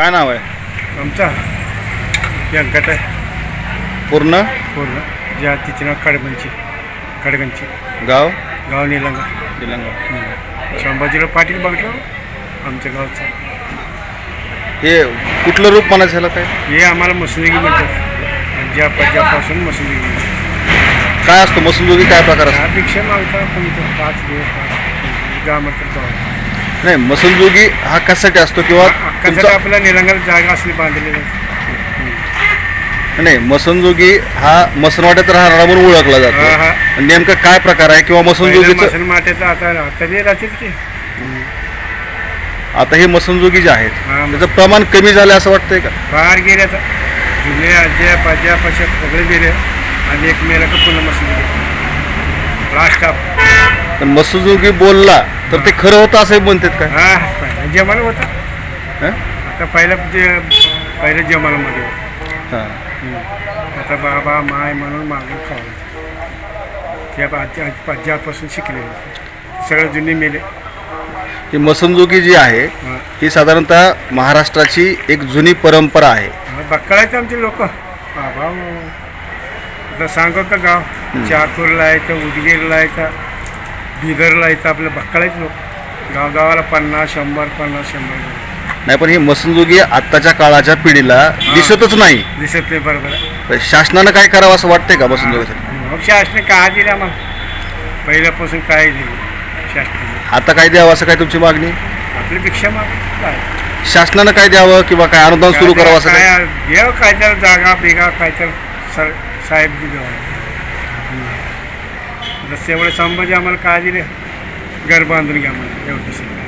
काय नाव आहे? आमचा व्यंकट आहे. पूर्ण? पूर्ण. ज्या तिचे नाव कडगंची कडगंची गाव? गाव निलंगा. निलंगा. संभाजीराव पाटील बघलं आमच्या गावचा. हे कुठलं रूप म्हणायचं ह्याला काय? हे आम्हाला मसुंदगी म्हणतात. आज्या पज्यापासून मसुंदगी म्हणतात. काय असतो? मसुंदोगी काय प्रकार असतो? त्यापेक्षा मागता तुमचं पाच दिवस गावात नाही मसुंदोगी हा कशासाठी असतो किंवा कसं तुमचा निलंगाला जागा असली बांधलेली? आहे. नाही मसनजोगी हा मसनवाड्यात राहणारा म्हणून ओळखला हा जातो हा नेमकं काय प्रकार आहे किंवा पहिलं मसनजोगीचं मसन माट्याचं आता बी राहतील की. आता हे मसनजोगी जे आहेत हा त्याचं प्रमाण कमी झालं असं वाटतंय का? फार गेले आता. जुने आज्या पाज्या पशा सगळे गेले आणि एक मेला का पुन्हा मसन गेले लास्ट पण मसनजोगी बोलला तर ते खरं होतं असं म्हणतात काय? हा पहिला जमाल होता. हं? आता पहिला जे पहिल्या जमालामध्ये होता. हां. आता बाबा माय म्हणून मागून खावलं त्या आजी आज्यापासून शिकले सगळं जुने मेले. ही मसनजोगी जी आहे हा. ही साधारणतः महाराष्ट्राची एक जुनी परंपरा आहे. बक्कळायचे आमचे लोक. बाबा आता सांगू का गाव? चाकूरला यायचं उदगीरला यायचा बिदरला यायचं आपलं बक्कळायचे लोक. गावगावाला पन्नास शंभर पन्नास शंभर नाही पण ही मसनजोगी आत्ताच्या काळाच्या पिढीला दिसतच नाही. दिसत नाही बरोबर तर शासनानं काय करावं असं वाटतंय का मसनजोगीसाठी? मग शासनाने काय दिलं आम्हाला पहिल्यापासून काय दिलं शासनाने. आता काय द्यावं असं काय तुमची मागणी? आपली भिक्षा माग काय? शासनानं काय द्यावं किंवा काय अनुदान सुरू करावं असं काय? काय काय तर जागा बिगा काय तर सर साहेब दिलं रस्त्यामुळे संभाजी आम्हाला काय दिले घर बांधून घ्या मला एवढं